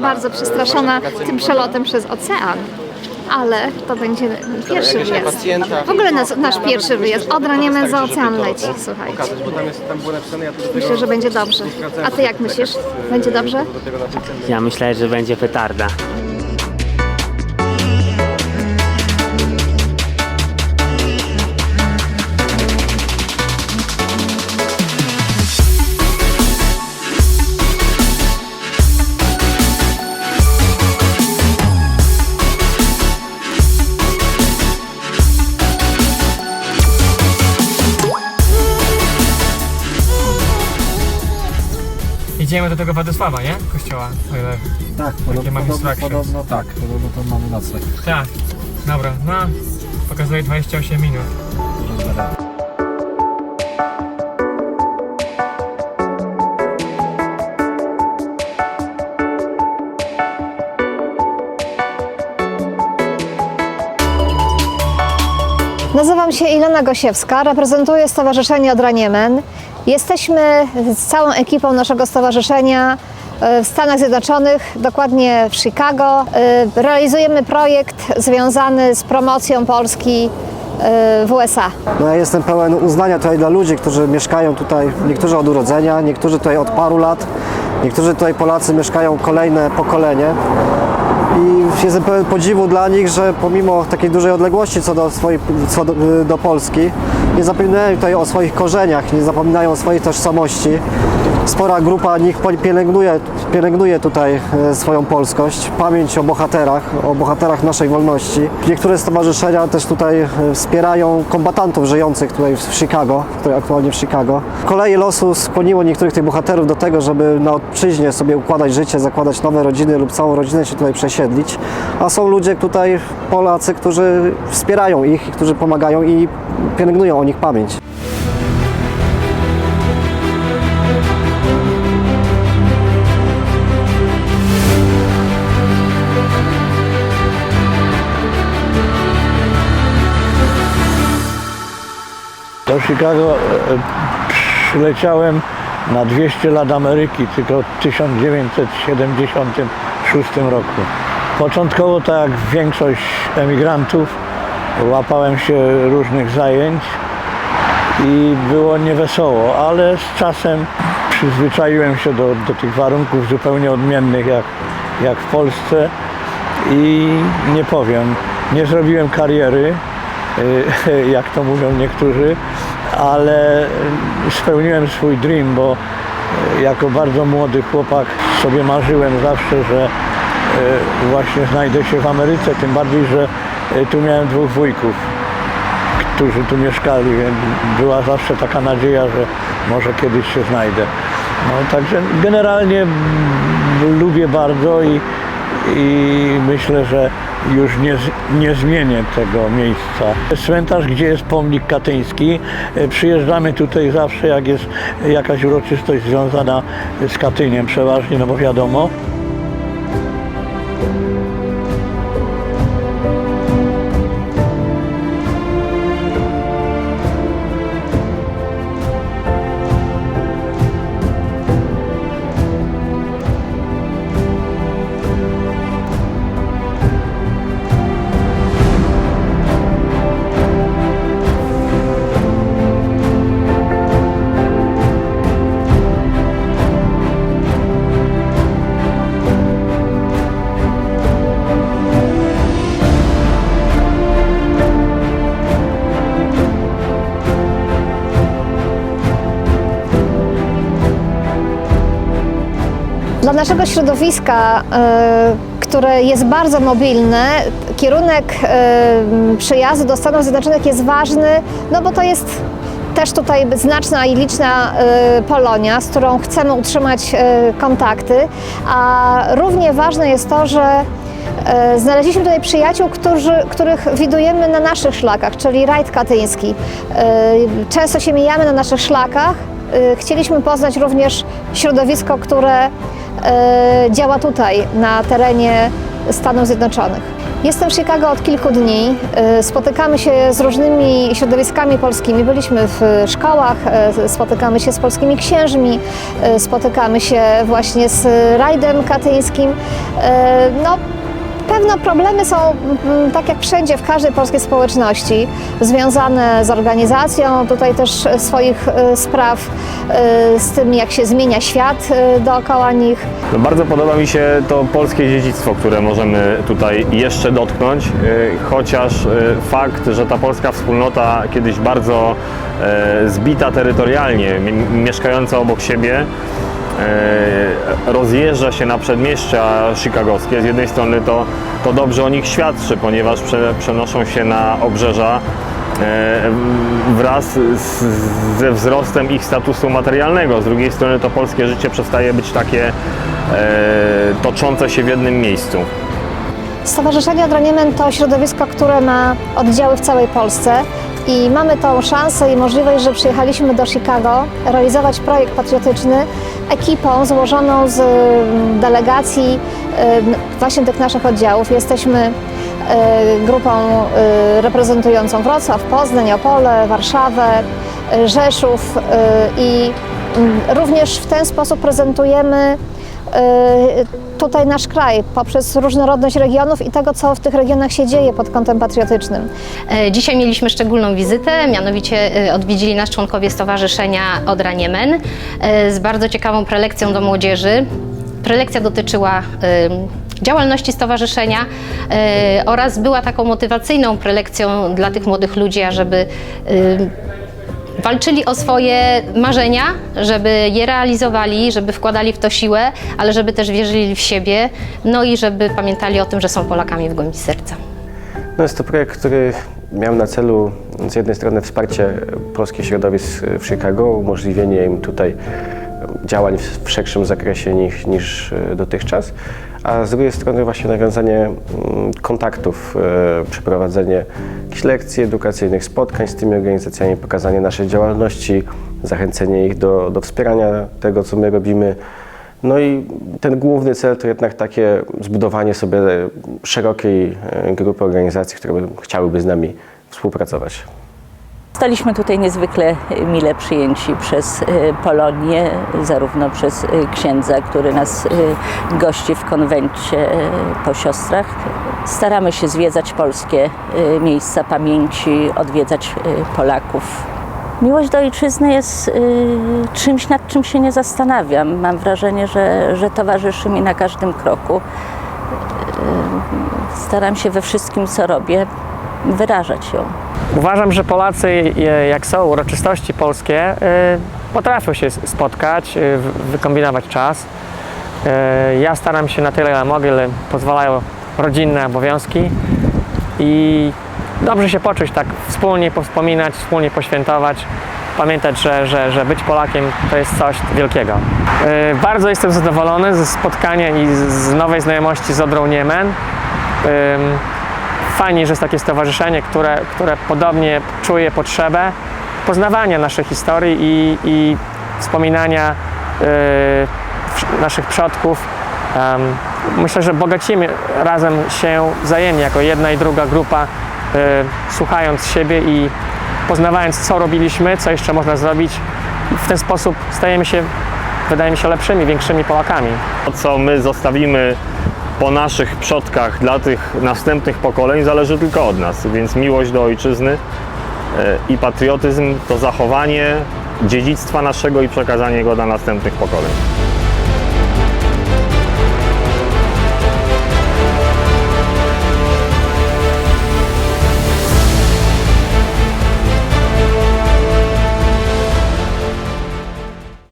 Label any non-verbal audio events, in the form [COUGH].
bardzo przestraszona tym przelotem przez ocean. Ale to będzie pierwszy wyjazd. W ogóle nas, nasz pierwszy wyjazd. Odra Niemen za ocean leci, słuchajcie. Myślę, że będzie dobrze. A ty jak myślisz? Będzie dobrze? Ja myślę, że będzie petarda. Idziemy do tego Władysława, nie? Kościoła. o ile- Tak, podobno, mam podobno, instrukcje. podobno tak, podobno to mamy nocleg. Tak. Dobra, no. Pokazuje 28 minut. Nazywam się Ilona Gosiewska, reprezentuję Stowarzyszenie Odra Niemen. Jesteśmy z całą ekipą naszego stowarzyszenia e, w Stanach Zjednoczonych, dokładnie w Chicago. E, Realizujemy projekt związany z promocją Polski e, w USA. No ja jestem pełen uznania tutaj dla ludzi, którzy mieszkają tutaj, niektórzy od urodzenia, niektórzy tutaj od paru lat, niektórzy tutaj Polacy mieszkają kolejne pokolenie. I jestem pełen podziwu dla nich, że pomimo takiej dużej odległości co do, swojej, co do, do Polski, nie zapominają tutaj o swoich korzeniach, nie zapominają o swojej tożsamości. Spora grupa nich pielęgnuje, pielęgnuje tutaj e, swoją polskość, pamięć o bohaterach, o bohaterach naszej wolności. Niektóre stowarzyszenia też tutaj e, wspierają kombatantów żyjących tutaj w Chicago, które aktualnie w Chicago. Koleje losu skłoniło niektórych tych bohaterów do tego, żeby na odczyźnie sobie układać życie, zakładać nowe rodziny lub całą rodzinę się tutaj przesiedlić. A są ludzie tutaj, Polacy, którzy wspierają ich, którzy pomagają i pielęgnują o nich pamięć. Do Chicago e, przyleciałem na 200 lat Ameryki, tylko w 1976 roku. Początkowo, tak jak większość emigrantów, łapałem się różnych zajęć i było niewesoło, ale z czasem przyzwyczaiłem się do, do tych warunków zupełnie odmiennych jak, jak w Polsce i nie powiem, nie zrobiłem kariery, [LAUGHS] jak to mówią niektórzy, ale spełniłem swój dream, bo y, jako bardzo młody chłopak sobie marzyłem zawsze, że y, właśnie znajdę się w Ameryce, tym bardziej, że y, tu miałem dwóch wujków, którzy tu mieszkali, więc była zawsze taka nadzieja, że może kiedyś się znajdę. No, także generalnie lubię bardzo i, i myślę, że już nie, nie zmienię tego miejsca. Cmentarz, gdzie jest pomnik katyński, e, przyjeżdżamy tutaj zawsze, jak jest jakaś uroczystość związana z Katyniem przeważnie, no bo wiadomo. Dla naszego środowiska, e, które jest bardzo mobilne, kierunek e, przyjazdu do Stanów Zjednoczonych jest ważny, no bo to jest też tutaj znaczna i liczna e, Polonia, z którą chcemy utrzymać kontakty, a równie ważne jest to, że Znaleźliśmy tutaj przyjaciół, którzy, których widujemy na naszych szlakach, czyli rajd katyński. Często się mijamy na naszych szlakach. Chcieliśmy poznać również środowisko, które działa tutaj na terenie Stanów Zjednoczonych. Jestem w Chicago od kilku dni. E, Spotykamy się z różnymi środowiskami polskimi. Byliśmy w szkołach, e, spotykamy się z polskimi księżmi, e, spotykamy się właśnie z rajdem katyńskim, E, No, Pewno problemy są, mm, tak jak wszędzie, w każdej polskiej społeczności, związane z organizacją tutaj też swoich e, spraw, e, z tym, jak się zmienia świat e, dookoła nich. No bardzo podoba mi się to polskie dziedzictwo, które możemy tutaj jeszcze dotknąć, chociaż fakt, że ta polska wspólnota kiedyś bardzo e, zbita terytorialnie, mi- mieszkająca obok siebie, e, rozjeżdża się na przedmieścia chicagowskie. Z jednej strony to, to dobrze o nich świadczy, ponieważ prze, przenoszą się na obrzeża e, wraz z, ze wzrostem ich statusu materialnego. Z drugiej strony to polskie życie przestaje być takie e, toczące się w jednym miejscu. Stowarzyszenie Odraniemen to środowisko, które ma oddziały w całej Polsce i mamy tą szansę i możliwość, że przyjechaliśmy do Chicago realizować projekt patriotyczny ekipą złożoną z mm, delegacji em, właśnie tych naszych oddziałów. Jesteśmy e, grupą reprezentującą Wrocław, Poznań, Opole, Warszawę, Rzeszów i mm, również w ten sposób prezentujemy y, tutaj nasz kraj poprzez różnorodność regionów i tego, co w tych regionach się dzieje pod kątem patriotycznym. E, Dzisiaj mieliśmy szczególną wizytę, mianowicie e, odwiedzili nas członkowie Stowarzyszenia Odra Niemen e, z bardzo ciekawą prelekcją do młodzieży. Prelekcja dotyczyła działalności stowarzyszenia oraz była taką motywacyjną prelekcją dla tych młodych ludzi, ażeby walczyli o swoje marzenia, żeby je realizowali, żeby wkładali w to siłę, ale żeby też wierzyli w siebie, no i żeby pamiętali o tym, że są Polakami w głębi serca. No jest to projekt, który miał na celu z jednej strony wsparcie polskich środowisk w Chicago, umożliwienie im tutaj działań w szerszym zakresie niż, niż e, dotychczas, a z drugiej strony właśnie nawiązanie mm, kontaktów, e, przeprowadzenie jakichś lekcji edukacyjnych, spotkań z tymi organizacjami, pokazanie naszej działalności, zachęcenie ich do, do wspierania tego, co my robimy. No i ten główny cel to jednak takie zbudowanie sobie szerokiej e, grupy organizacji, które by- chciałyby z nami współpracować. Zostaliśmy tutaj niezwykle mile przyjęci przez y, Polonię, zarówno przez y, księdza, który nas gości w konwencie po siostrach. Staramy się zwiedzać polskie miejsca pamięci, odwiedzać Polaków. Miłość do ojczyzny jest czymś, nad czym się nie zastanawiam. Mam wrażenie, że, że towarzyszy mi na każdym kroku. Staram się we wszystkim, co robię, wyrażać ją. Uważam, że Polacy, e, jak są uroczystości polskie, e, potrafią się spotkać, e, wykombinować czas. Ja staram się na tyle, ile mogę, ile pozwalają rodzinne obowiązki i dobrze się poczuć, tak wspólnie powspominać, wspólnie poświętować, pamiętać, że, że, że być Polakiem to jest coś wielkiego. Bardzo jestem zadowolony ze spotkania i z nowej znajomości z Odrą Niemen. Fajnie, że jest takie stowarzyszenie, które, które podobnie czuje potrzebę poznawania naszej historii i, i wspominania y, wsz- naszych przodków. Em, myślę, że bogacimy razem się wzajemnie jako jedna i druga grupa, y, słuchając siebie i poznawając, co robiliśmy, co jeszcze można zrobić. W ten sposób stajemy się, wydaje mi się, lepszymi, większymi Polakami. To, co my zostawimy po naszych przodkach dla tych następnych pokoleń, zależy tylko od nas. Więc miłość do ojczyzny e, i patriotyzm to zachowanie dziedzictwa naszego i przekazanie go dla następnych pokoleń.